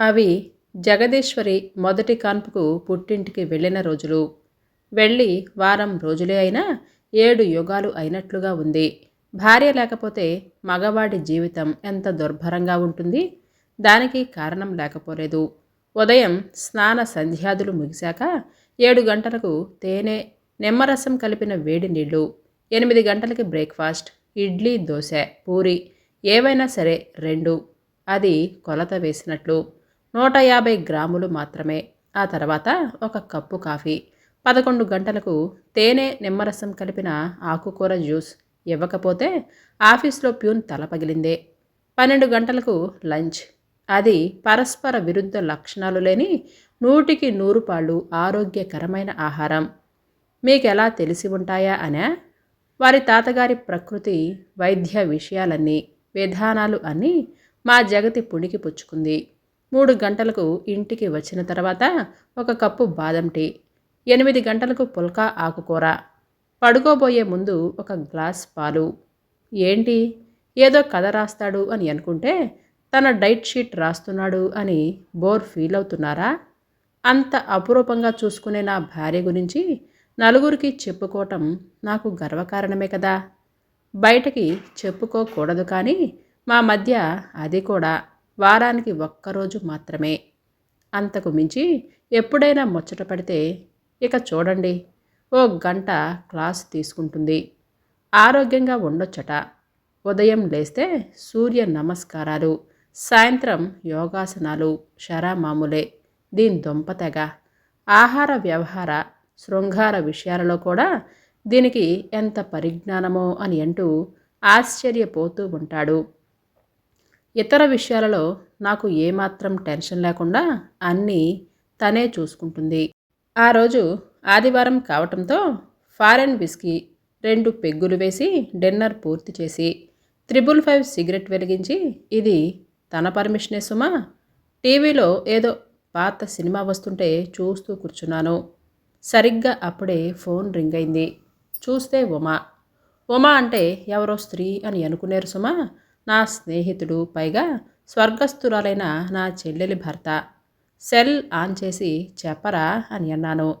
అవి జగదీశ్వరి మొదటి కాన్పుకు పుట్టింటికి వెళ్ళిన రోజులు. వెళ్ళి వారం రోజులే అయినా ఏడు యుగాలు అయినట్లుగా ఉంది. భార్య లేకపోతే మగవాడి జీవితం ఎంత దుర్భరంగా ఉంటుంది? దానికి కారణం లేకపోలేదు. ఉదయం స్నాన సంధ్యాదులు ముగిశాక ఏడు గంటలకు తేనె నిమ్మరసం కలిపిన వేడి నీళ్ళు ఎనిమిది గంటలకి బ్రేక్ఫాస్ట్ ఇడ్లీ దోశ పూరి ఏవైనా సరే రెండు. అది కొలత వేసినట్లు. నూట యాభై గ్రాములు మాత్రమే. ఆ తర్వాత ఒక కప్పు కాఫీ. పదకొండు గంటలకు తేనె నిమ్మరసం కలిపిన ఆకుకూర జ్యూస్ ఇవ్వకపోతే ఆఫీస్లో ప్యూన్ తల పగిలిందే. పన్నెండు గంటలకు లంచ్. అది పరస్పర విరుద్ధ లక్షణాలు లేని నూటికి నూరు పాళ్ళు ఆరోగ్యకరమైన ఆహారం. మీకెలా తెలిసి ఉంటాయా అనే? వారి తాతగారి ప్రకృతి వైద్య విషయాలన్నీ విధానాలు అన్నీ మా జగతి పుణికి పుచ్చుకుంది. మూడు గంటలకు ఇంటికి వచ్చిన తర్వాత ఒక కప్పు బాదం టీ ఎనిమిది గంటలకు పుల్కా ఆకుకూర పడుకోబోయే ముందు ఒక గ్లాస్ పాలు. ఏంటి? ఏదో కథ రాస్తాడు అని అనుకుంటే తన డైట్ షీట్ రాస్తున్నాడు అని బోర్ ఫీల్ అవుతున్నారా? అంత అపురూపంగా చూసుకునే నా భార్య గురించి నలుగురికి చెప్పుకోవటం నాకు గర్వకారణమే కదా. బయటకి చెప్పుకోకూడదు కానీ మా మధ్య అది కూడా. వారానికి ఒక్కరోజు మాత్రమే. అంతకు మించి ఎప్పుడైనా ముచ్చట పడితే ఇక చూడండి. ఓ గంట క్లాస్ తీసుకుంటుంది. ఆరోగ్యంగా ఉండొచ్చట. ఉదయం లేస్తే సూర్య నమస్కారాలు సాయంత్రం యోగాసనాలు షరామాములే. దీని దొంపతెగ ఆహార వ్యవహార శృంగార విషయాలలో కూడా దీనికి ఎంత పరిజ్ఞానమో అని అంటూ ఆశ్చర్యపోతూ ఉంటాడు. ఇతర విషయాలలో నాకు ఏమాత్రం టెన్షన్ లేకుండా అన్నీ తనే చూసుకుంటుంది. ఆ రోజు ఆదివారం కావటంతో ఫారెన్ విస్కీ రెండు పెగ్గులు వేసి డిన్నర్ పూర్తి చేసి త్రిబుల్ ఫైవ్ సిగరెట్ వెలిగించి ఇది తన పర్మిషనే సుమా? టీవీలో ఏదో పాత సినిమా వస్తుంటే చూస్తూ కూర్చున్నాను. సరిగ్గా అప్పుడే ఫోన్ రింగ్ అయింది. చూస్తే ఉమా. ఉమా అంటే ఎవరో స్త్రీ అని అనుకునేరు సుమా? నా స్నేహితుడు పైగా స్వర్గస్థురాలైన నా చెల్లెలి భర్త. సెల్ ఆన్ చేసి చెప్పరా అని అన్నాను.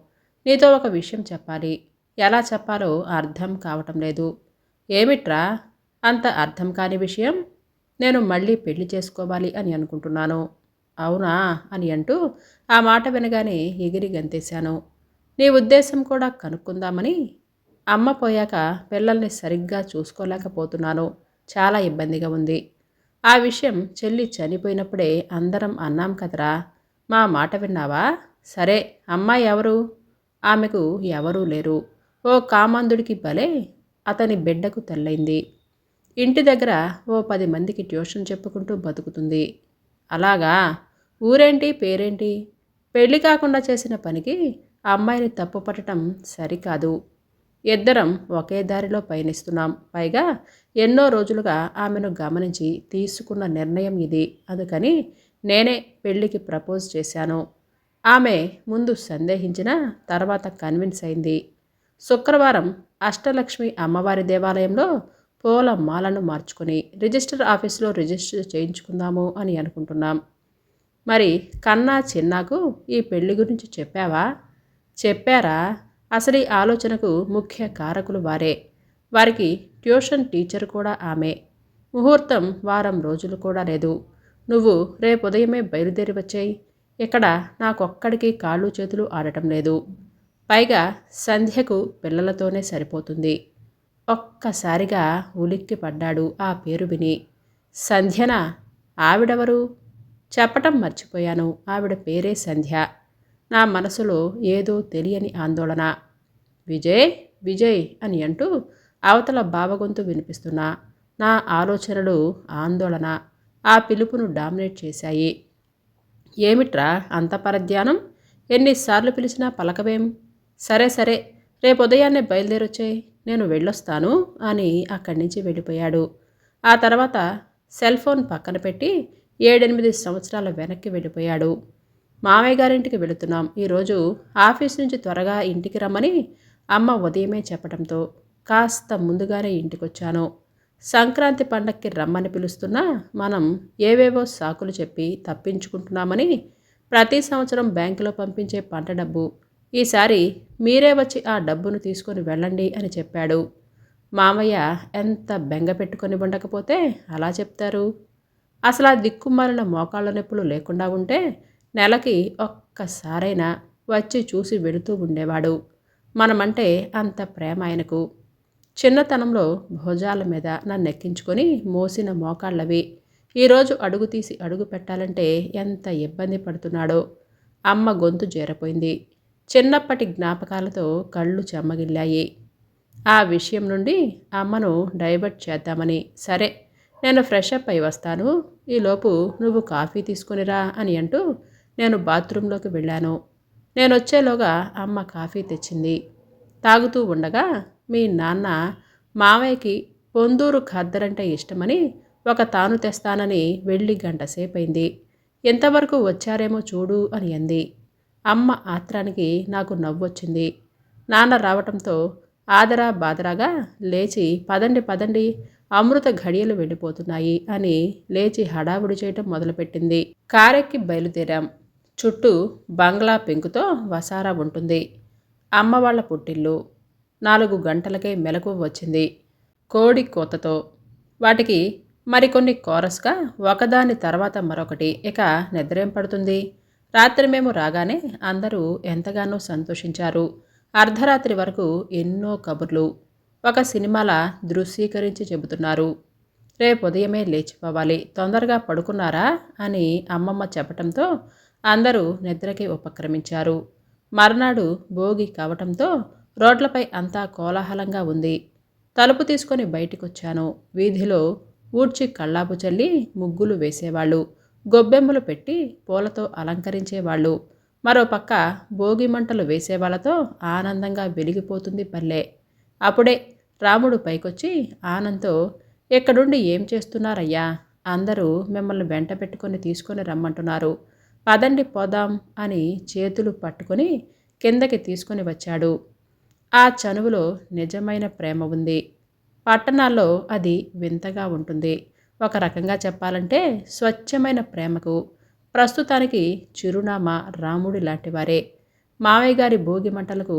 నీతో ఒక విషయం చెప్పాలి. ఎలా చెప్పాలో అర్థం కావటం లేదు. ఏమిట్రా? అంత అర్థం కాని విషయం? నేను మళ్ళీ పెళ్ళి చేసుకోవాలి అని అనుకుంటున్నాను. అవునా? అని అంటూ ఆ మాట వినగానే ఎగిరి గంతేశాను. నీ ఉద్దేశం కూడా కనుక్కుందామని? అమ్మ పోయాక పిల్లల్ని సరిగ్గా చూసుకోలేకపోతున్నాను. చాలా ఇబ్బందిగా ఉంది. ఆ విషయం చెల్లి చనిపోయినప్పుడే అందరం అన్నాం కదరా. మా మాట విన్నావా? సరే అమ్మాయి ఎవరు? ఆమెకు ఎవరూ లేరు. ఓ కామాంధుడికి భలే అతని బిడ్డకు తెల్లైంది. ఇంటి దగ్గర ఓ పది మందికి ట్యూషన్ చెప్పుకుంటూ బతుకుతుంది. అలాగా? ఊరేంటి పేరేంటి? పెళ్ళి కాకుండా చేసిన పనికి ఆ అమ్మాయిని తప్పు పట్టడం సరికాదు. ఇద్దరం ఒకే దారిలో పయనిస్తున్నాం. పైగా ఎన్నో రోజులుగా ఆమెను గమనించి తీసుకున్న నిర్ణయం ఇది. అందుకని నేనే పెళ్ళికి ప్రపోజ్ చేశాను. ఆమె ముందు సందేహించిన తర్వాత కన్విన్స్ అయింది. శుక్రవారం అష్టలక్ష్మి అమ్మవారి దేవాలయంలో పూల మాలను మార్చుకొని రిజిస్టర్ ఆఫీసులో రిజిస్టర్ చేయించుకుందాము అని అనుకుంటున్నాం. మరి కన్నా చిన్నాకు ఈ పెళ్ళి గురించి చెప్పావా? చెప్పారా? అసలు ఈ ఆలోచనకు ముఖ్య కారకులు వారే. వారికి ట్యూషన్ టీచర్ కూడా ఆమె. ముహూర్తం వారం రోజులు కూడా లేదు. నువ్వు రేపు ఉదయమే బయలుదేరి వచ్చాయి. ఇక్కడ నాకొక్కడికి కాళ్ళు చేతులు ఆడటం లేదు. పైగా సంధ్యకు పిల్లలతోనే సరిపోతుంది. ఒక్కసారిగా ఉలిక్కి పడ్డాడు ఆ పేరు విని సంధ్యన? ఆవిడెవరు? చెప్పటం మర్చిపోయాను. ఆవిడ పేరే సంధ్య. నా మనసులో ఏదో తెలియని ఆందోళన. విజయ్ విజయ్ అని అంటూ అవతల బావగొంతు వినిపిస్తున్నా నా ఆలోచనలు ఆందోళన. ఆ పిలుపును డామినేట్ చేశాయి. ఏమిట్రా అంత పరధ్యానం? ఎన్నిసార్లు పిలిచినా పలకవేం? సరే సరే రేపు ఉదయాన్నే బయలుదేరొచ్చాయి నేను వెళ్ళొస్తాను అని అక్కడి నుంచి వెళ్ళిపోయాడు. ఆ తర్వాత సెల్ ఫోన్ పక్కన పెట్టి ఏడెనిమిది సంవత్సరాల వెనక్కి వెళ్ళిపోయాడు. మామయ్య గారింటికి వెళుతున్నాం. ఈరోజు ఆఫీస్ నుంచి త్వరగా ఇంటికి రమ్మని అమ్మ ఉదయమే చెప్పడంతో కాస్త ముందుగానే ఇంటికొచ్చాను. సంక్రాంతి పండక్కి రమ్మని పిలుస్తున్నా మనం ఏవేవో సాకులు చెప్పి తప్పించుకుంటున్నామని ప్రతి సంవత్సరం బ్యాంకులో పంపించే పంట డబ్బు. ఈసారి మీరే వచ్చి ఆ డబ్బును తీసుకొని వెళ్ళండి అని చెప్పాడు. మామయ్య ఎంత బెంగ పెట్టుకొని ఉండకపోతే అలా చెప్తారు? అసలు ఆ దిక్కుమాలిన మోకాళ్ళ నొప్పులు లేకుండా ఉంటే నెలకి ఒక్కసారైనా వచ్చి చూసి వెళుతూ ఉండేవాడు. మనమంటే అంత ప్రేమ ఆయనకు. చిన్నతనంలో భుజాల మీద నన్ను ఎక్కించుకొని మోసిన మోకాళ్ళవి. ఈరోజు అడుగు తీసి అడుగు పెట్టాలంటే ఎంత ఇబ్బంది పడుతున్నాడో. అమ్మ గొంతు చేరపోయింది చిన్నప్పటి జ్ఞాపకాలతో కళ్ళు చెమ్మగిల్లాయి. ఆ విషయం నుండి అమ్మను డైవర్ట్ చేద్దామని సరే నేను ఫ్రెష్ అప్ అయి వస్తాను. ఈలోపు నువ్వు కాఫీ తీసుకునిరా అని అంటూ నేను బాత్రూంలోకి వెళ్ళాను. నేను వచ్చేలోగా అమ్మ కాఫీ తెచ్చింది. తాగుతూ ఉండగా మీ నాన్న మావయ్యకి పొందూరు ఖద్దరంటే ఇష్టమని ఒక తాను తెస్తానని వెళ్ళి గంట సేపైంది. ఎంతవరకు వచ్చారేమో చూడు అని అంది. అమ్మ ఆత్రానికి నాకు నవ్వొచ్చింది. నాన్న రావటంతో ఆదరా బాదరాగా లేచి పదండి పదండి అమృత ఘడియలు వెళ్ళిపోతున్నాయి అని లేచి హడావుడి చేయటం మొదలుపెట్టింది. కారెక్కి బయలుదేరాం. చుట్టూ బంగ్లా పెంకుతో వసారా ఉంటుంది. అమ్మ వాళ్ళ పుట్టిల్లు నాలుగు గంటలకే మెలకు వచ్చింది. కోడి కోతతో వాటికి మరికొన్ని కోరస్గా ఒకదాని తర్వాత మరొకటి ఇక నిద్రేం పడుతుంది. రాత్రి మేము రాగానే అందరూ ఎంతగానో సంతోషించారు. అర్ధరాత్రి వరకు ఎన్నో కబుర్లు ఒక సినిమాల దృశ్యీకరించి చెబుతున్నారు. రేపు ఉదయమే లేచిపోవాలి. తొందరగా పడుకున్నారా అని అమ్మమ్మ చెప్పటంతో అందరూ నిద్రకి ఉపక్రమించారు. మర్నాడు భోగి కావటంతో రోడ్లపై అంతా కోలాహలంగా ఉంది. తలుపు తీసుకొని బయటికొచ్చాను. వీధిలో ఊడ్చి కళ్ళాపు చల్లి ముగ్గులు వేసేవాళ్ళు. గొబ్బెమ్మలు పెట్టి పూలతో అలంకరించేవాళ్ళు. మరోపక్క భోగి మంటలు వేసేవాళ్ళతో ఆనందంగా వెలిగిపోతుంది పల్లె. అప్పుడే రాముడు పైకొచ్చి ఆనందంతో ఎక్కడుండి ఏం చేస్తున్నారయ్యా? అందరూ మిమ్మల్ని వెంట పెట్టుకొని తీసుకొని రమ్మంటున్నారు. పదండి పోదాం అని చేతులు పట్టుకొని కిందకి తీసుకొని వచ్చాడు. ఆ చనువులో నిజమైన ప్రేమ ఉంది. పట్టణాల్లో అది వింతగా ఉంటుంది. ఒక రకంగా చెప్పాలంటే స్వచ్ఛమైన ప్రేమకు ప్రస్తుతానికి చిరునామా రాముడి లాంటివారే మావయ్య గారి భోగి మంటలకు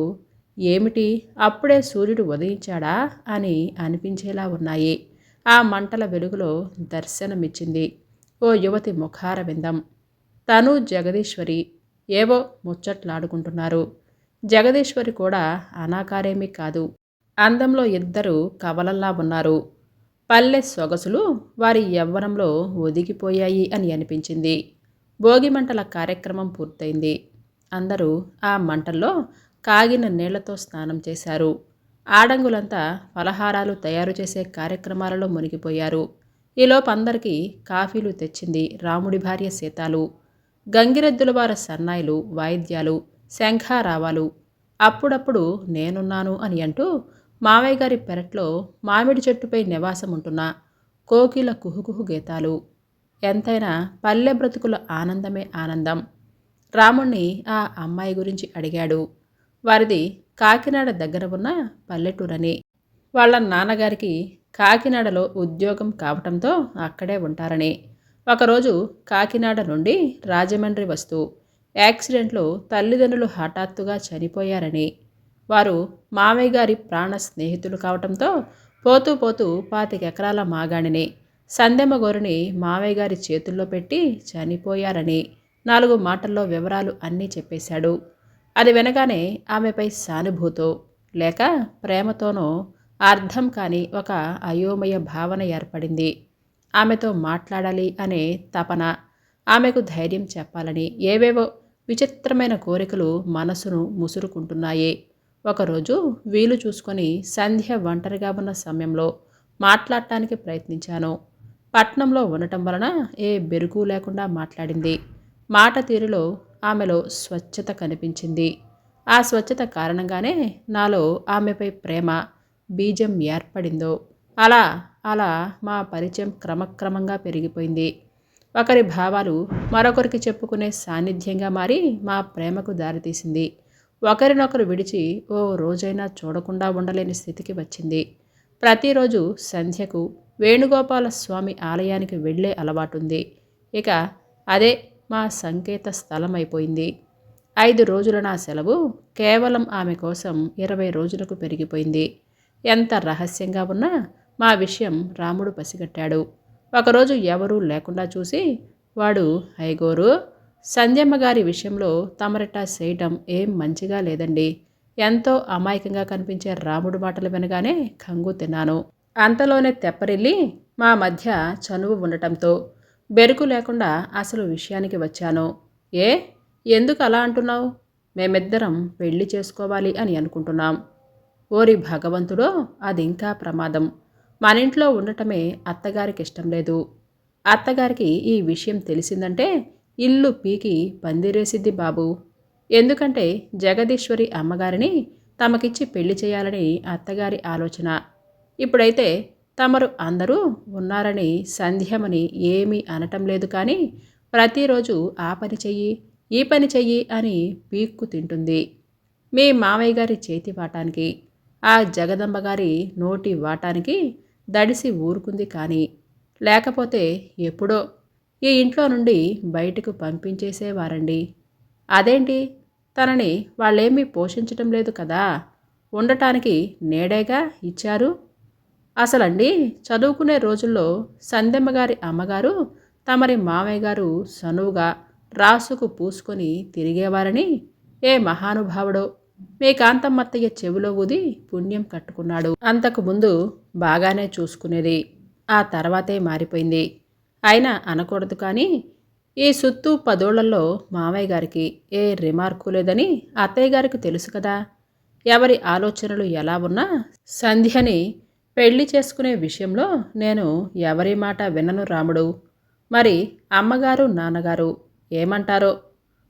ఏమిటి అప్పుడే సూర్యుడు ఉదయించాడా అని అనిపించేలా ఉన్నాయి. ఆ మంటల వెలుగులో దర్శనమిచ్చింది. ఓ యువతి ముఖార విందం. తను జగదీశ్వరి ఏవో ముచ్చట్లాడుకుంటున్నారు. జగదీశ్వరి కూడా అనాకారేమీ కాదు. అందంలో ఇద్దరు కవలల్లా ఉన్నారు. పల్లె సొగసులు వారి యవ్వనంలో ఒదిగిపోయాయి అని అనిపించింది. భోగి మంటల కార్యక్రమం పూర్తయింది. అందరూ ఆ మంటల్లో కాగిన నీళ్ళతో స్నానం చేశారు. ఆడంగులంతా ఫలహారాలు తయారు చేసే కార్యక్రమాలలో మునిగిపోయారు. ఈలోపు అందరికీ కాఫీలు తెచ్చింది రాముడి భార్య సీతాలు. గంగిరెద్దులవారి సన్నాయిలు వాయిద్యాలు శంఖారావాలు అప్పుడప్పుడు నేనున్నాను అని అంటూ మావయ్య గారి పెరట్లో మామిడి చెట్టుపై నివాసం ఉంటున్న కోకిల కుహుకుహు గీతాలు. ఎంతైనా పల్లె బ్రతుకుల ఆనందమే ఆనందం. రాముణ్ణి ఆ అమ్మాయి గురించి అడిగాడు. వారిది కాకినాడ దగ్గర ఉన్న పల్లెటూరని. వాళ్ళ నాన్నగారికి కాకినాడలో ఉద్యోగం కావటంతో అక్కడే ఉంటారని. ఒకరోజు కాకినాడ నుండి రాజమండ్రి వస్తూ యాక్సిడెంట్లో తల్లిదండ్రులు హఠాత్తుగా చనిపోయారని వారు మామయ్య గారి ప్రాణ స్నేహితులు కావటంతో పోతూ పోతూ పాతికెకరాల మాగాణిని సందెమ్మ గోరుని మామయ్య గారి చేతుల్లో పెట్టి చనిపోయారని నాలుగు మాటల్లో వివరాలు అన్నీ చెప్పేశాడు. అది వినగానే ఆమెపై సానుభూతో లేక ప్రేమతోనో అర్థం కాని ఒక అయోమయ భావన ఏర్పడింది. ఆమెతో మాట్లాడాలి అనే తపన ఆమెకు ధైర్యం చెప్పాలని ఏవేవో విచిత్రమైన కోరికలు మనసును ముసురుకుంటున్నాయి. ఒకరోజు వీలు చూసుకొని సంధ్య ఒంటరిగా ఉన్న సమయంలో మాట్లాడటానికి ప్రయత్నించాను. పట్నంలో ఉండటం వలన ఏ బెరుకు లేకుండా మాట్లాడింది. మాట తీరులో ఆమెలో స్వచ్ఛత కనిపించింది. ఆ స్వచ్ఛత కారణంగానే నాలో ఆమెపై ప్రేమ బీజం ఏర్పడిందో. అలా అలా మా పరిచయం క్రమక్రమంగా పెరిగిపోయింది. ఒకరి భావాలు మరొకరికి చెప్పుకునే సాన్నిధ్యంగా మారి మా ప్రేమకు దారితీసింది. ఒకరినొకరు విడిచి ఓ రోజైనా చూడకుండా ఉండలేని స్థితికి వచ్చింది. ప్రతిరోజు సంధ్యకు వేణుగోపాల స్వామి ఆలయానికి వెళ్ళే అలవాటుంది. ఇక అదే మా సంకేత స్థలం అయిపోయింది ఐదు రోజుల నా సెలవు కేవలం ఆమె కోసం ఇరవై రోజులకు పెరిగిపోయింది. ఎంత రహస్యంగా ఉన్నా మా విషయం రాముడు పసిగట్టాడు. ఒకరోజు ఎవరూ లేకుండా చూసి వాడు ఐగోరు సంధ్యమ్మ గారి విషయంలో తమరిటా చేయటం ఏం మంచిగా లేదండి. ఎంతో అమాయకంగా కనిపించే రాముడు మాటలు వినగానే కంగు తిన్నాను. అంతలోనే తెప్పరిల్లి మా మధ్య చనువు ఉండటంతో బెరుకు లేకుండా అసలు విషయానికి వచ్చాను. ఏ? ఎందుకు అలా అంటున్నావు? మేమిద్దరం పెళ్ళి చేసుకోవాలి అని అనుకుంటున్నాం. ఓరి భగవంతుడో అది ఇంకా ప్రమాదం. మన ఇంట్లో ఉండటమే అత్తగారికి ఇష్టం లేదు. అత్తగారికి ఈ విషయం తెలిసిందంటే ఇల్లు పీకి పందిరేసిద్ది బాబు. ఎందుకంటే జగదీశ్వరి అమ్మగారిని తమకిచ్చి పెళ్ళి చేయాలని అత్తగారి ఆలోచన. ఇప్పుడైతే తమరు అందరూ ఉన్నారని సంధ్యమని ఏమీ అనటం లేదు కానీ ప్రతిరోజు ఆ పని చెయ్యి ఈ పని చెయ్యి అని పీక్కు తింటుంది. మీ మామయ్య గారి చేతి వాటానికి ఆ జగదంబ గారి నోటి వాటానికి దడిసి ఊరుకుంది కానీ లేకపోతే ఎప్పుడో? ఈ ఇంట్లో నుండి బయటకు పంపించేసేవారండి. అదేంటి? తనని వాళ్ళేమీ పోషించటం లేదు కదా? ఉండటానికి నేడేగా ఇచ్చారు? అసలండి చదువుకునే రోజుల్లో సందెమ్మ గారి అమ్మగారు తమరి మామయ్య గారు సనువుగా రాసుకు పూసుకొని తిరిగేవారని ఏ మహానుభావుడో మీ కాంతమ్మత్తయ్య చెవిలో ఊది పుణ్యం కట్టుకున్నాడు. అంతకు ముందు బాగానే చూసుకునేది. ఆ తర్వాతే మారిపోయింది. అయినా అనకూడదు కానీ ఈ సుత్తు పదోళ్ళలో మామయ్య గారికి ఏ రిమార్కు లేదని అత్తయ్య గారికి తెలుసు కదా. ఎవరి ఆలోచనలు ఎలా ఉన్నా సంధ్యని పెళ్ళి చేసుకునే విషయంలో నేను ఎవరి మాట వినను రాముడు. మరి అమ్మగారు నాన్నగారు ఏమంటారో?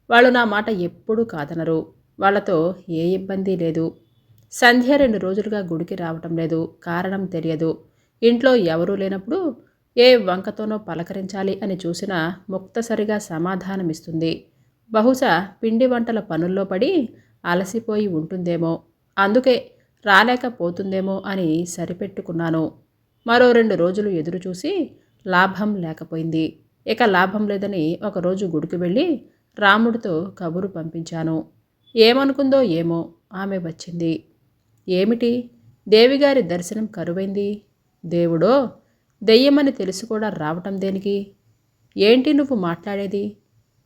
వాళ్ళు నా మాట ఎప్పుడూ కాదనరు. వాళ్ళతో ఏ ఇబ్బంది లేదు. సంధ్య రెండు రోజులుగా గుడికి రావటం లేదు. కారణం తెలియదు. ఇంట్లో ఎవరూ లేనప్పుడు ఏ వంకతోనో పలకరించాలి అని చూసినా ముక్తసరిగా సమాధానమిస్తుంది. బహుశా పిండి వంటల పనుల్లో పడి అలసిపోయి ఉంటుందేమో. అందుకే రాలేకపోతుందేమో అని సరిపెట్టుకున్నాను. మరో రెండు రోజులు ఎదురు చూసి లాభం లేకపోయింది. ఇక లాభం లేదని ఒకరోజు గుడికి వెళ్ళి రాముడితో కబురు పంపించాను. ఏమనుకుందో ఏమో ఆమె వచ్చింది. ఏమిటి? దేవిగారి దర్శనం కరువైంది. దేవుడో దెయ్యమని తెలిసి కూడా రావటం దేనికి? ఏంటి నువ్వు మాట్లాడేది?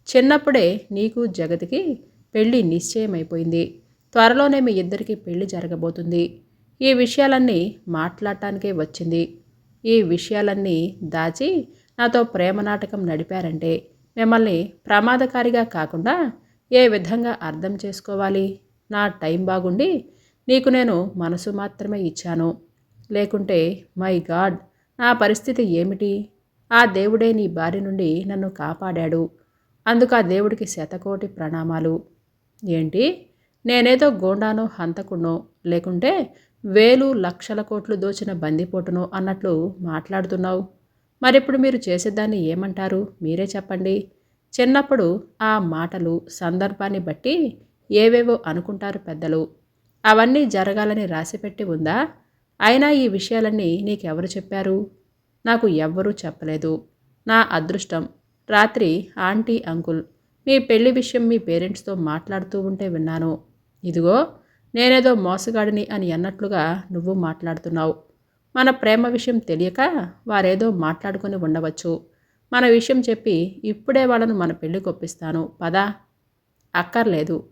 చిన్నప్పుడే నీకు జగతికి పెళ్ళి నిశ్చయమైపోయింది. త్వరలోనే మీ ఇద్దరికి పెళ్ళి జరగబోతుంది. ఈ విషయాలన్నీ మాట్లాడటానికే వచ్చింది. ఈ విషయాలన్నీ దాచి నాతో ప్రేమ నాటకం నడిపారంటే మిమ్మల్ని ప్రమాదకారిగా కాకుండా ఏ విధంగా అర్థం చేసుకోవాలి? నా టైం బాగుండి నీకు నేను మనసు మాత్రమే ఇచ్చాను. లేకుంటే మై గాడ్ నా పరిస్థితి ఏమిటి? ఆ దేవుడే నీ బారి నుండి నన్ను కాపాడాడు. అందుకు ఆ దేవుడికి శతకోటి ప్రణామాలు. ఏంటి? నేనేదో గోండానో హంతకునో లేకుంటే వేలు లక్షల కోట్లు దోచిన బందిపోటునో అన్నట్లు మాట్లాడుతున్నావు. మరిప్పుడు మీరు చేసేదాన్ని ఏమంటారు? మీరే చెప్పండి. చిన్నప్పుడు ఆ మాటలు సందర్భాన్ని బట్టి ఏవేవో అనుకుంటారు పెద్దలు. అవన్నీ జరగాలని రాసిపెట్టి ఉందా? అయినా ఈ విషయాలన్నీ నీకెవరు చెప్పారు? నాకు ఎవ్వరూ చెప్పలేదు. నా అదృష్టం రాత్రి ఆంటీ అంకుల్ మీ పెళ్ళి విషయం మీ పేరెంట్స్తో మాట్లాడుతూ ఉంటే విన్నాను. ఇదిగో నేనేదో మోసగాడిని అని అన్నట్లుగా నువ్వు మాట్లాడుతున్నావు. మన ప్రేమ విషయం తెలియక వారేదో మాట్లాడుకొని ఉండవచ్చు. మన విషయం చెప్పి ఇప్పుడే వాళ్ళను మన పెళ్ళి కొప్పిస్తాను పదా? అక్కర్లేదు.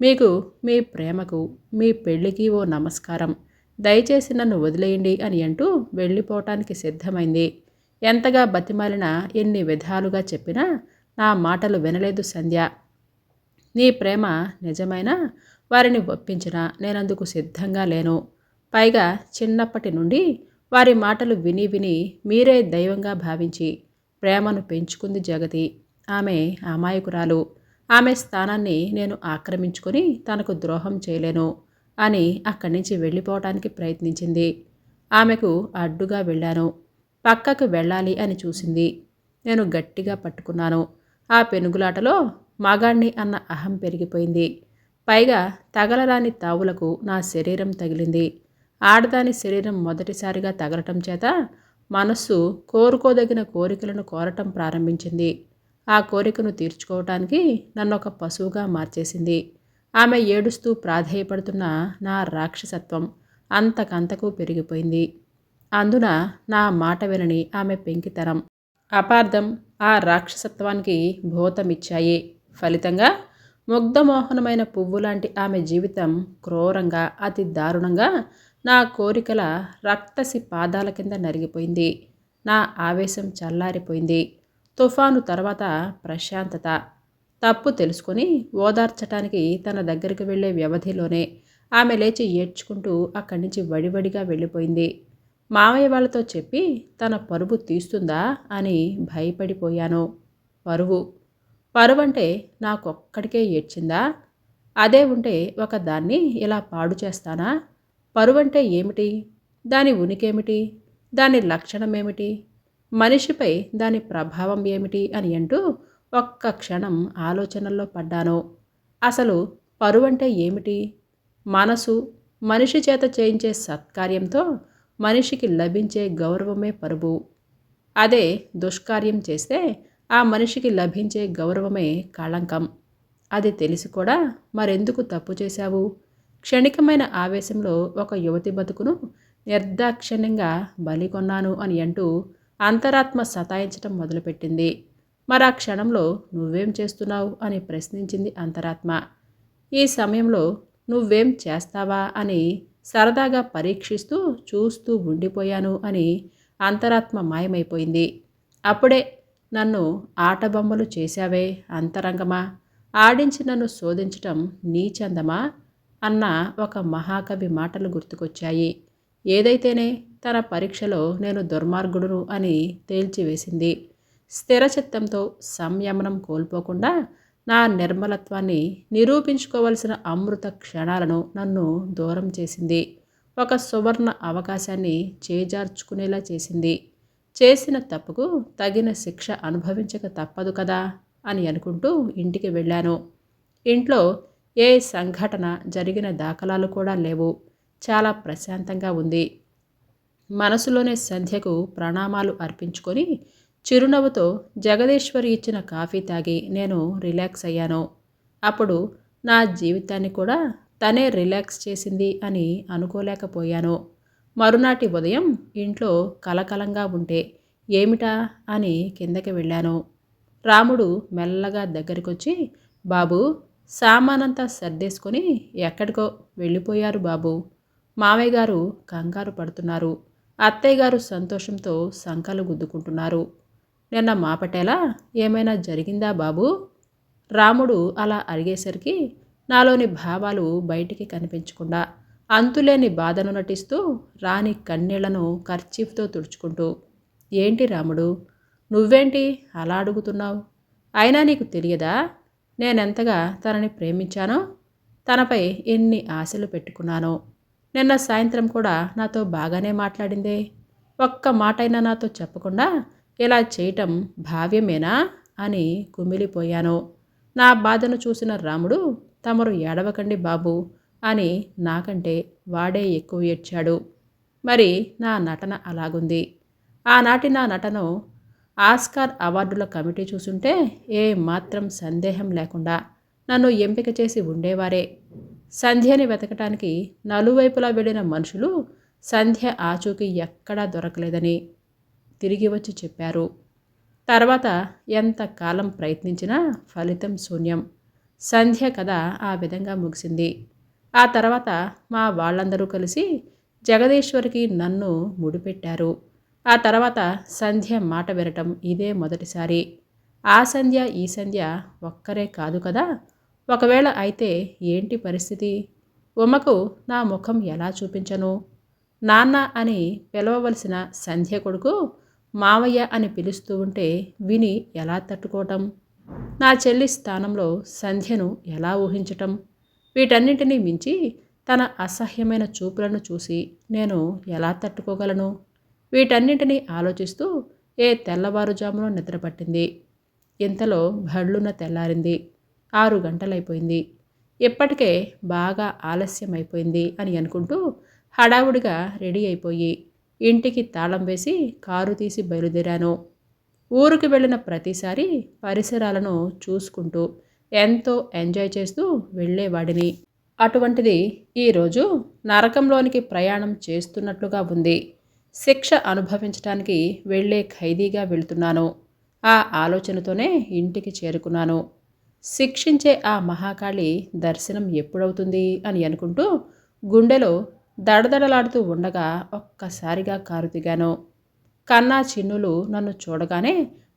మీకు మీ ప్రేమకు మీ పెళ్ళికి ఓ నమస్కారం. దయచేసి నన్ను వదిలేయండి అని అంటూ వెళ్ళిపోవటానికి సిద్ధమైంది. ఎంతగా బతిమాలినా ఎన్ని విధాలుగా చెప్పినా నా మాటలు వినలేదు సంధ్య. నీ ప్రేమ నిజమైనా వారిని ఒప్పించినా నేనందుకు సిద్ధంగా లేను. పైగా చిన్నప్పటి నుండి వారి మాటలు విని విని మీరే దైవంగా భావించి ప్రేమను పెంచుకుంది జగతి. ఆమె అమాయకురాలు. ఆమె స్థానాన్ని నేను ఆక్రమించుకొని తనకు ద్రోహం చేయలేను అని అక్కడి నుంచి వెళ్ళిపోవటానికి ప్రయత్నించింది. ఆమెకు అడ్డుగా వెళ్ళాను. పక్కకు వెళ్ళాలి అని చూసింది. నేను గట్టిగా పట్టుకున్నాను. ఆ పెనుగులాటలో మగాణ్ణి అన్న అహం పెరిగిపోయింది. పైగా తగలరాని తావులకు నా శరీరం తగిలింది. ఆడదాని శరీరం మొదటిసారిగా తగలటం చేత మనస్సు కోరుకోదగిన కోరికలను కోరటం ప్రారంభించింది. ఆ కోరికను తీర్చుకోవటానికి నన్ను ఒక పశువుగా మార్చేసింది. ఆమె ఏడుస్తూ ప్రాధేయపడుతున్న నా రాక్షసత్వం అంతకంతకు పెరిగిపోయింది. అందున నా మాట వినని ఆమె పెంకితనం. అపార్థం ఆ రాక్షసత్వానికి భూతమిచ్చాయి. ఫలితంగా ముగ్ధమోహనమైన పువ్వు లాంటి ఆమె జీవితం క్రూరంగా అతి దారుణంగా నా కోరికల రక్తసి పాదాల కింద నరిగిపోయింది. నా ఆవేశం చల్లారిపోయింది. తుఫాను తర్వాత ప్రశాంతత. తప్పు తెలుసుకొని ఓదార్చటానికి తన దగ్గరికి వెళ్ళే వ్యవధిలోనే ఆమె లేచి ఏడ్చుకుంటూ అక్కడి నుంచి వడివడిగా వెళ్ళిపోయింది. మావయ్య వాళ్ళతో చెప్పి తన పరువు తీస్తుందా అని భయపడిపోయాను. పరువు. పరువంటే నాకొక్కడికే ఏడ్చిందా? అదే ఉంటే ఒక దాన్ని ఇలా పాడు చేస్తానా? పరువంటే ఏమిటి? దాని ఉనికేమిటి? దాని లక్షణం ఏమిటి మనిషిపై దాని ప్రభావం ఏమిటి అని అంటూ ఒక్క క్షణం ఆలోచనల్లో పడ్డాను. అసలు పరువంటే ఏమిటి? మనసు మనిషి చేత చేయించే సత్కార్యంతో మనిషికి లభించే గౌరవమే పరువు. అదే దుష్కార్యం చేస్తే ఆ మనిషికి లభించే గౌరవమే కళంకం. అది తెలిసి కూడా మరెందుకు తప్పు చేశావు? క్షణికమైన ఆవేశంలో ఒక యువతి బతుకును నిర్దాక్షిణ్యంగా బలికొన్నాను అని అంటూ అంతరాత్మ సతాయించటం మొదలుపెట్టింది. మరి ఆ క్షణంలో నువ్వేం చేస్తున్నావు అని ప్రశ్నించింది అంతరాత్మ. ఈ సమయంలో నువ్వేం చేస్తావా అని సరదాగా పరీక్షిస్తూ చూస్తూ ఉండిపోయాను అని అంతరాత్మ మాయమైపోయింది. అప్పుడే నన్ను ఆటబొమ్మలు చేశావే అంతరంగమా? ఆడించి నన్ను శోధించటం నీచందమా? అన్న ఒక మహాకవి మాటలు గుర్తుకొచ్చాయి. ఏదైతేనే తన పరీక్షలో నేను దుర్మార్గుడును అని తేల్చివేసింది. స్థిరచిత్తంతో సంయమనం కోల్పోకుండా నా నిర్మలత్వాన్ని నిరూపించుకోవలసిన అమృత క్షణాలను నన్ను దూరం చేసింది. ఒక సువర్ణ అవకాశాన్ని చేజార్చుకునేలా చేసింది. చేసిన తప్పుకు తగిన శిక్ష అనుభవించక తప్పదు కదా అని అనుకుంటూ ఇంటికి వెళ్ళాను. ఇంట్లో ఏ సంఘటన జరిగిన దాఖలాలు కూడా లేవు. చాలా ప్రశాంతంగా ఉంది. మనసులోనే సంధ్యకు ప్రణామాలు అర్పించుకొని చిరునవ్వుతో జగదీశ్వరి ఇచ్చిన కాఫీ తాగి నేను రిలాక్స్ అయ్యాను. అప్పుడు నా జీవితాన్ని కూడా తనే రిలాక్స్ చేసింది అని అనుకోలేకపోయాను. మరునాటి ఉదయం ఇంట్లో కలకలంగా ఉంటే ఏమిటా అని కిందకి వెళ్ళాను. రాముడు మెల్లగా దగ్గరికొచ్చి బాబు సామానంతా సర్దేసుకొని ఎక్కడికో వెళ్ళిపోయారు బాబు. మామయ్య గారు కంగారు పడుతున్నారు. అత్తయ్య గారు సంతోషంతో సంకలు గుద్దుకుంటున్నారు. నిన్న మాపటేలా ఏమైనా జరిగిందా బాబు? రాముడు అలా అడిగేసరికి నాలోని భావాలు బయటికి కనిపించకుండా అంతులేని బాధను నటిస్తూ రాని కన్నీళ్ళను కర్చీఫ్తో తుడుచుకుంటూ ఏంటి రాముడు? నువ్వేంటి అలా అడుగుతున్నావు? అయినా నీకు తెలియదా? నేనెంతగా తనని ప్రేమించానో తనపై ఎన్ని ఆశలు పెట్టుకున్నానో. నిన్న సాయంత్రం కూడా నాతో బాగానే మాట్లాడిందే. ఒక్క మాటైనా నాతో చెప్పకుండా ఇలా చేయటం భావ్యమేనా అని కుమిలిపోయాను. నా బాధను చూసిన రాముడు తమరు ఏడవకండి బాబు అని నాకంటే వాడే ఎక్కువ ఏడ్చాడు. మరి నా నటన అలాగుంది. ఆనాటి నా నటను ఆస్కార్ అవార్డుల కమిటీ చూసుంటే ఏ మాత్రం సందేహం లేకుండా నన్ను ఎంపిక చేసి ఉండేవారే. సంధ్యని వెతకటానికి నలువైపులా వెళ్ళిన మనుషులు సంధ్య ఆచూకీ ఎక్కడా దొరకలేదని తిరిగి వచ్చి చెప్పారు. తర్వాత ఎంత కాలం ప్రయత్నించినా ఫలితం శూన్యం. సంధ్య కథ ఆ విధంగా ముగిసింది. ఆ తర్వాత మా వాళ్ళందరూ కలిసి జగదీశ్వరికి నన్ను ముడిపెట్టారు. ఆ తర్వాత సంధ్య మాట వినటం ఇదే మొదటిసారి. ఆ సంధ్య ఈ సంధ్య ఒక్కరే కాదు కదా? ఒకవేళ అయితే ఏంటి పరిస్థితి? ఉమకు నా ముఖం ఎలా చూపించను? నాన్న అని పిలవవలసిన సంధ్య కొడుకు మావయ్య అని పిలుస్తూ ఉంటే విని ఎలా తట్టుకోవటం? నా చెల్లి స్థానంలో సంధ్యను ఎలా ఊహించటం? వీటన్నింటినీ మించి తన అసహ్యమైన చూపులను చూసి నేను ఎలా తట్టుకోగలను? వీటన్నింటినీ ఆలోచిస్తూ ఏ తెల్లవారుజామునో నిద్రపట్టింది? ఇంతలో భళ్ళున తెల్లారింది. ఆరు గంటలైపోయింది. ఇప్పటికే బాగా ఆలస్యం అయిపోయింది అని అనుకుంటూ హడావుడిగా రెడీ అయిపోయి ఇంటికి తాళం వేసి కారు తీసి బయలుదేరాను. ఊరికి వెళ్ళిన ప్రతిసారి పరిసరాలను చూసుకుంటూ ఎంతో ఎంజాయ్ చేస్తూ వెళ్ళేవాడిని. అటువంటిది ఈరోజు నరకంలోనికి ప్రయాణం చేస్తున్నట్లుగా ఉంది. శిక్ష అనుభవించడానికి వెళ్ళే ఖైదీగా వెళ్తున్నాను. ఆ ఆలోచనతోనే ఇంటికి చేరుకున్నాను. శిక్షించే ఆ మహాకాళి దర్శనం ఎప్పుడవుతుంది అని అనుకుంటూ గుండెలో దడదడలాడుతూ ఉండగా ఒక్కసారిగా కారు దిగాను. కన్నా చిన్నులు నన్ను చూడగానే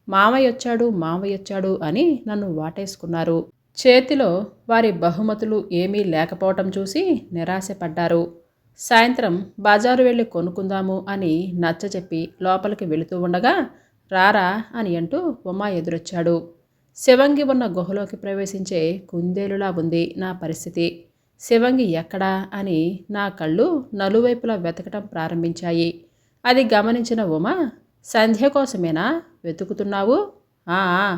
మామయ్యొచ్చాడు వచ్చాడు వచ్చాడు అని నన్ను వాటేసుకున్నారు. చేతిలో వారి బహుమతులు ఏమీ లేకపోవటం చూసి నిరాశపడ్డారు. సాయంత్రం బజారు వెళ్ళి కొనుక్కుందాము అని నచ్చచెప్పి లోపలికి వెళుతూ ఉండగా రారా అని అంటూ ఉమా ఎదురొచ్చాడు. శివంగి ఉన్న గుహలోకి ప్రవేశించే కుందేలులా ఉంది నా పరిస్థితి. శివంగి ఎక్కడా? అని నా కళ్ళు నలువైపులా వెతకటం ప్రారంభించాయి. అది గమనించిన ఉమ సంధ్య కోసమేనా? వెతుకుతున్నావు? ఆ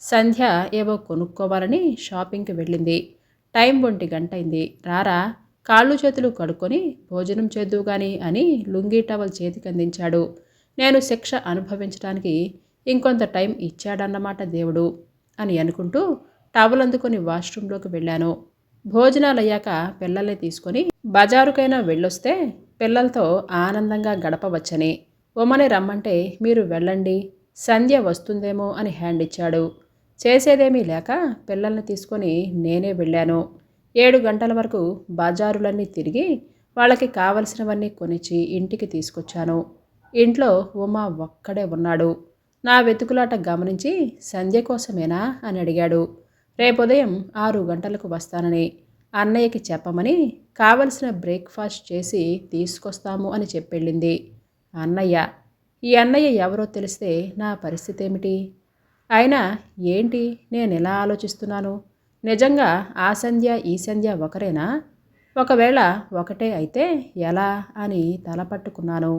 సంధ్య ఏవో కొనుక్కోవాలని షాపింగ్కి వెళ్ళింది. టైం ఒంటి గంట అయింది రారా కాళ్ళు చేతులు కడుక్కొని భోజనం చేద్దువు గాని అని లుంగీ టవల్ చేతికి అందించాడు నేను శిక్ష అనుభవించడానికి ఇంకొంత టైం ఇచ్చాడన్నమాట దేవుడు అని అనుకుంటూ టవల్ అందుకొని వాష్రూంలోకి వెళ్ళాను. భోజనాలు అయ్యాక పిల్లల్ని తీసుకొని బజారుకైనా వెళ్ళొస్తే పిల్లలతో ఆనందంగా గడపవచ్చని. ఉమ్మని రమ్మంటే మీరు వెళ్ళండి సంధ్య వస్తుందేమో అని హ్యాండ్ ఇచ్చాడు. చేసేదేమీ లేక పిల్లల్ని తీసుకొని నేనే వెళ్ళాను. ఏడు గంటల వరకు బజారులన్నీ తిరిగి వాళ్ళకి కావలసినవన్నీ కొనిచ్చి ఇంటికి తీసుకొచ్చాను. ఇంట్లో ఉమా ఒక్కడే ఉన్నాడు. నా వెతుకులాట గమనించి సంధ్య కోసమేనా? అని అడిగాడు. రేపుదయం ఆరు గంటలకు వస్తానని అన్నయ్యకి చెప్పమని కావలసిన బ్రేక్ఫాస్ట్ చేసి తీసుకొస్తాము అని చెప్పెళ్ళింది. అన్నయ్య ఈ అన్నయ్య ఎవరో తెలిస్తే నా పరిస్థితి ఏమిటి అయినా ఏంటి? నేను ఎలా ఆలోచిస్తున్నాను? నిజంగా ఆ సంధ్య ఈ సంధ్య ఒకరేనా? ఒకవేళ ఒకటే అయితే ఎలా అని తలపట్టుకున్నాను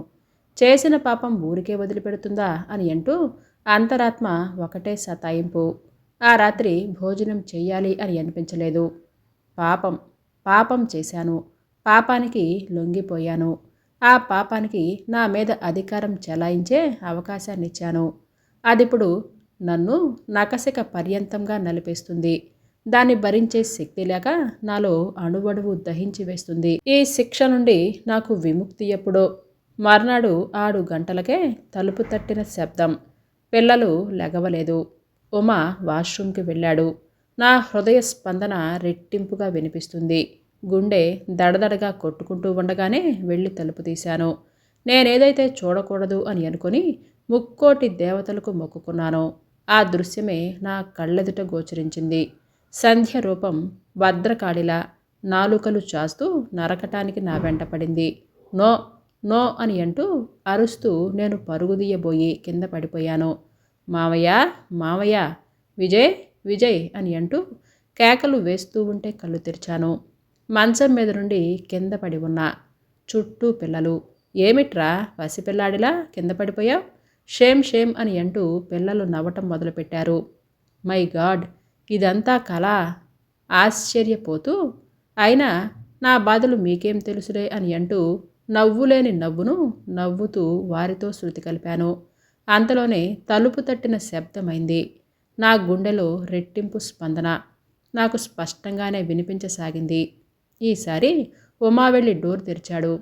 చేసిన పాపం ఊరికే వదిలిపెడుతుందా అని అంటూ అంతరాత్మ ఒకటే సతాయింపు. ఆ రాత్రి భోజనం చేయాలి అని అనిపించలేదు. పాపం పాపం చేశాను. పాపానికి లొంగిపోయాను. ఆ పాపానికి నా మీద అధికారం చెలాయించే అవకాశాన్ని ఇచ్చాను అదిప్పుడు నన్ను నకసిక పర్యంతంగా నలిపేస్తుంది. దాన్ని భరించే శక్తి లేక నాలో అణువణువు దహించి వేస్తుంది. ఈ శిక్ష నుండి నాకు విముక్తి ఎప్పుడో? మర్నాడు ఆరు గంటలకే తలుపు తట్టిన శబ్దం. పిల్లలు లెగవలేదు. ఉమా వాష్రూమ్కి వెళ్ళాడు. నా హృదయ స్పందన రెట్టింపుగా వినిపిస్తుంది. గుండె దడదడగా కొట్టుకుంటూ ఉండగానే వెళ్ళి తలుపు తీశాను. నేనేదైతే చూడకూడదు అని అనుకుని ముక్కోటి దేవతలకు మొక్కుకున్నాను. ఆ దృశ్యమే నా కళ్ళెదుట గోచరించింది. సంధ్య రూపం భద్రకాళిలా నాలుకలు చాస్తూ నరకటానికి నా వెంట పడింది. నో నో అని అంటూ అరుస్తూ నేను పరుగుదీయబోయి కింద పడిపోయాను. మావయ్య మావయ్య విజయ్ విజయ్ అని అంటూ కేకలు వేస్తూ ఉంటే కళ్ళు తెరిచాను. మంచం మీద నుండి కింద పడి ఉన్నా. చుట్టూ పిల్లలు. ఏమిట్రా పసిపిల్లాడిలా కింద పడిపోయావు? షేమ్ షేమ్ అని అంటూ పిల్లలు నవ్వటం మొదలుపెట్టారు. మై గాడ్ ఇదంతా కళ ఆశ్చర్యపోతూ అయినా నా బాధలు మీకేం తెలుసులే అని అంటూ నవ్వులేని నవ్వును నవ్వుతూ వారితో శృతి కలిపాను. అంతలోనే తలుపు తట్టిన శబ్దమైంది. నా గుండెలో రెట్టింపు స్పందన. నాకు స్పష్టంగానే వినిపించసాగింది. ఈసారి ఉమా వెళ్ళి డోర్ తెరిచాడు.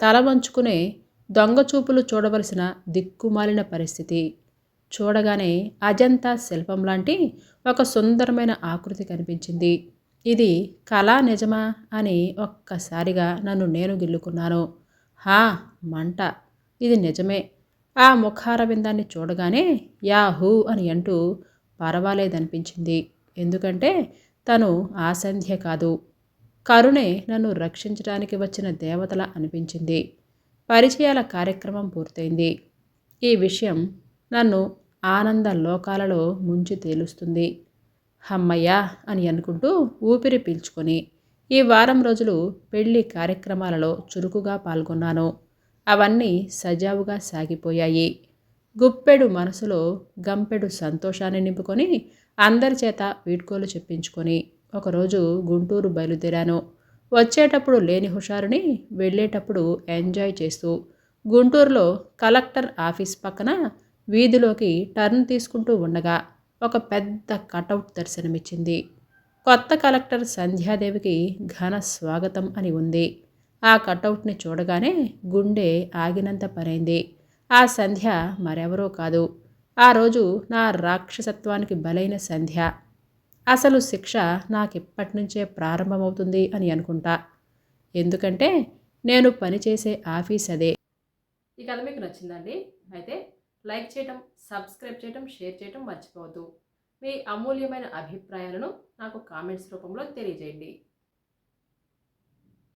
తల వంచుకునే దొంగ చూపులు చూడవలసిన దిక్కుమాలిన పరిస్థితి. చూడగానే అజంతా శిల్పం లాంటి ఒక సుందరమైన ఆకృతి కనిపించింది. ఇది కళా నిజమా అని ఒక్కసారిగా నన్ను నేను గిల్లుకున్నాను. హా మంట. ఇది నిజమే. ఆ ముఖారవిందాన్ని చూడగానే యాహూ అని అంటూ పర్వాలేదనిపించింది. ఎందుకంటే తను ఆసంధ్య కాదు. కరుణే నన్ను రక్షించడానికి వచ్చిన దేవతల అనిపించింది. పరిచయాల కార్యక్రమం పూర్తయింది. ఈ విషయం నన్ను ఆనంద లోకాలలో ముంచి తేలుస్తుంది. హమ్మయ్యా అని అనుకుంటూ ఊపిరి పీల్చుకొని ఈ వారం రోజులు పెళ్ళి కార్యక్రమాలలో చురుకుగా పాల్గొన్నాను. అవన్నీ సజావుగా సాగిపోయాయి. గుప్పెడు మనసులో గంపెడు సంతోషాన్ని నింపుకొని అందరి చేత వీడ్కోలు చెప్పించుకొని ఒకరోజు గుంటూరు బయలుదేరాను. వచ్చేటప్పుడు లేని హుషారుని వెళ్ళేటప్పుడు ఎంజాయ్ చేస్తూ గుంటూరులో కలెక్టర్ ఆఫీస్ పక్కన వీధిలోకి టర్న్ తీసుకుంటూ ఉండగా ఒక పెద్ద కటౌట్ దర్శనమిచ్చింది. కొత్త కలెక్టర్ సంధ్యాదేవికి ఘన స్వాగతం అని ఉంది. ఆ కటౌట్ని చూడగానే గుండె ఆగినంత పనైంది. ఆ సంధ్య మరెవరో కాదు. ఆ రోజు నా రాక్షసత్వానికి బలైన సంధ్య. అసలు శిక్ష నాకిప్పటి నుంచే ప్రారంభమవుతుంది అని అనుకుంటా. ఎందుకంటే నేను పనిచేసే ఆఫీస్ అదే ఈ కథ మీకు నచ్చిందండి? అయితే లైక్ చేయటం సబ్స్క్రైబ్ చేయటం షేర్ చేయటం మర్చిపోవద్దు. మీ అమూల్యమైన అభిప్రాయాలను నాకు కామెంట్స్ రూపంలో తెలియజేయండి.